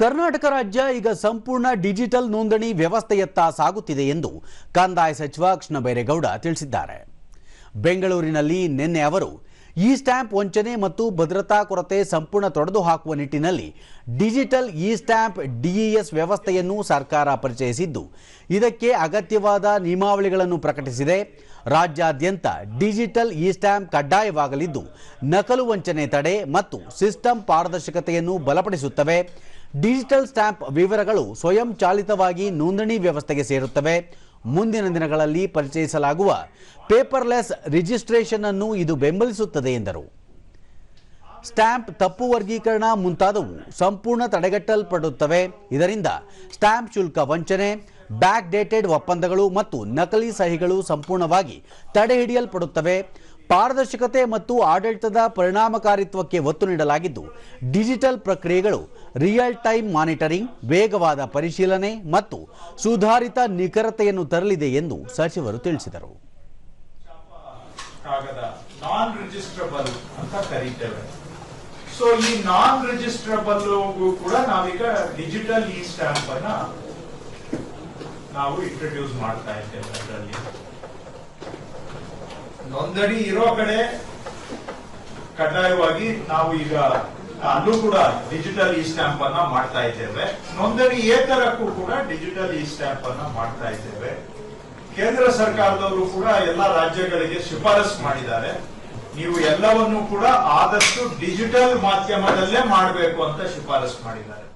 ಕರ್ನಾಟಕ ರಾಜ್ಯ ಈಗ ಸಂಪೂರ್ಣ ಡಿಜಿಟಲ್ ನೋಂದಣಿ ವ್ಯವಸ್ಥೆಯತ್ತ ಸಾಗುತ್ತಿದೆ ಎಂದು ಕಂದಾಯ ಸಚಿವ ಕೃಷ್ಣ ಬೈರೇಗೌಡ ತಿಳಿಸಿದ್ದಾರೆ. ಬೆಂಗಳೂರಿನಲ್ಲಿ ನಿನ್ನೆ ಅವರು ಇ ಸ್ಟ್ಯಾಂಪ್ ವಂಚನೆ ಮತ್ತು ಭದ್ರತಾ ಕೊರತೆ ಸಂಪೂರ್ಣ ತೊಡೆದು ಹಾಕುವ ನಿಟ್ಟಿನಲ್ಲಿ ಡಿಜಿಟಲ್ ಇ ಸ್ಟ್ಯಾಂಪ್ ಡಿಇಎಸ್ ವ್ಯವಸ್ಥೆಯನ್ನು ಸರ್ಕಾರ ಪರಿಚಯಿಸಿದ್ದು, ಇದಕ್ಕೆ ಅಗತ್ಯವಾದ ನಿಯಮಾವಳಿಗಳನ್ನು ಪ್ರಕಟಿಸಿದೆ. ರಾಜ್ಯಾದ್ಯಂತ ಡಿಜಿಟಲ್ ಇ ಸ್ಟ್ಯಾಂಪ್ ಕಡ್ಡಾಯವಾಗಲಿದ್ದು, ನಕಲು ವಂಚನೆ ತಡೆ ಮತ್ತು ಸಿಸ್ಟಮ್ ಪಾರದರ್ಶಕತೆಯನ್ನು ಬಲಪಡಿಸುತ್ತವೆ. ಡಿಜಿಟಲ್ ಸ್ಟ್ಯಾಂಪ್ ವಿವರಗಳು ಸ್ವಯಂ ಚಾಲಿತವಾಗಿ ನೋಂದಣಿ ವ್ಯವಸ್ಥೆಗೆ ಸೇರುತ್ತವೆ. ಮುಂದಿನ ದಿನಗಳಲ್ಲಿ ಪರಿಚಯಿಸಲಾಗುವ ಪೇಪರ್ಲೆಸ್ ರಿಜಿಸ್ಟ್ರೇಷನ್ ಅನ್ನು ಇದು ಬೆಂಬಲಿಸುತ್ತದೆ ಎಂದರು. ಸ್ಟ್ಯಾಂಪ್ ತಪ್ಪು ವರ್ಗೀಕರಣ ಮುಂತಾದವು ಸಂಪೂರ್ಣ ತಡೆಗಟ್ಟಲ್ಪಡುತ್ತವೆ. ಇದರಿಂದ ಸ್ಟ್ಯಾಂಪ್ ಶುಲ್ಕ ವಂಚನೆ ಬ್ಯಾಕ್ ಡೇಟೆಡ್ ಒಪ್ಪಂದಗಳು ಮತ್ತು ನಕಲಿ ಸಹಿಗಳು ಸಂಪೂರ್ಣವಾಗಿ ತಡೆಹಿಡಿಯಲ್ಪಡುತ್ತವೆ. ಪಾರದರ್ಶಕತೆ ಮತ್ತು ಆಡಳಿತದ ಪರಿಣಾಮಕಾರಿತ್ವಕ್ಕೆ ಒತ್ತು ನೀಡಲಾಗಿದ್ದು, ಡಿಜಿಟಲ್ ಪ್ರಕ್ರಿಯೆಗಳು, ರಿಯಲ್ ಟೈಮ್ ಮಾನಿಟರಿಂಗ್, ವೇಗವಾದ ಪರಿಶೀಲನೆ ಮತ್ತು ಸುಧಾರಿತ ನಿಖರತೆಯನ್ನು ತರಲಿದೆ ಎಂದು ಸಚಿವರು ತಿಳಿಸಿದರು. ಕೂಡ ನಾವೀಗ ಡಿಜಿಟಲ್ ಇ ಸ್ಟ್ಯಾಂಪ್ ಅನ್ನ ನಾವು ಇಂಟ್ರೊಡ್ಯೂಸ್ ಮಾಡ್ತಾ ಇದ್ದೇವೆ ಅದರಲ್ಲಿ. ನೋಂದಣಿ ಇರೋ ಕಡೆ ಕಡ್ಡಾಯವಾಗಿ ನಾವು ಈಗ ಅಲ್ಲೂ ಕೂಡ ಡಿಜಿಟಲ್ ಇ ಸ್ಟ್ಯಾಂಪ್ ಅನ್ನ ಮಾಡ್ತಾ ಇದ್ದೇವೆ. ನೋಂದಣಿ ಏತರಕ್ಕೂ ಕೂಡ ಡಿಜಿಟಲ್ ಇ ಸ್ಟ್ಯಾಂಪ್ ಅನ್ನ ಮಾಡ್ತಾ ಇದ್ದೇವೆ. ಕೇಂದ್ರ ಸರ್ಕಾರದವರು ಕೂಡ ಎಲ್ಲ ರಾಜ್ಯಗಳಿಗೆ ಶಿಫಾರಸ್ ಮಾಡಿದ್ದಾರೆ. ನೀವು ಎಲ್ಲವನ್ನೂ ಕೂಡ ಆದಷ್ಟು ಡಿಜಿಟಲ್ ಮಾಧ್ಯಮದಲ್ಲೇ ಮಾಡಬೇಕು ಅಂತ ಶಿಫಾರಸ್ ಮಾಡಿದ್ದಾರೆ.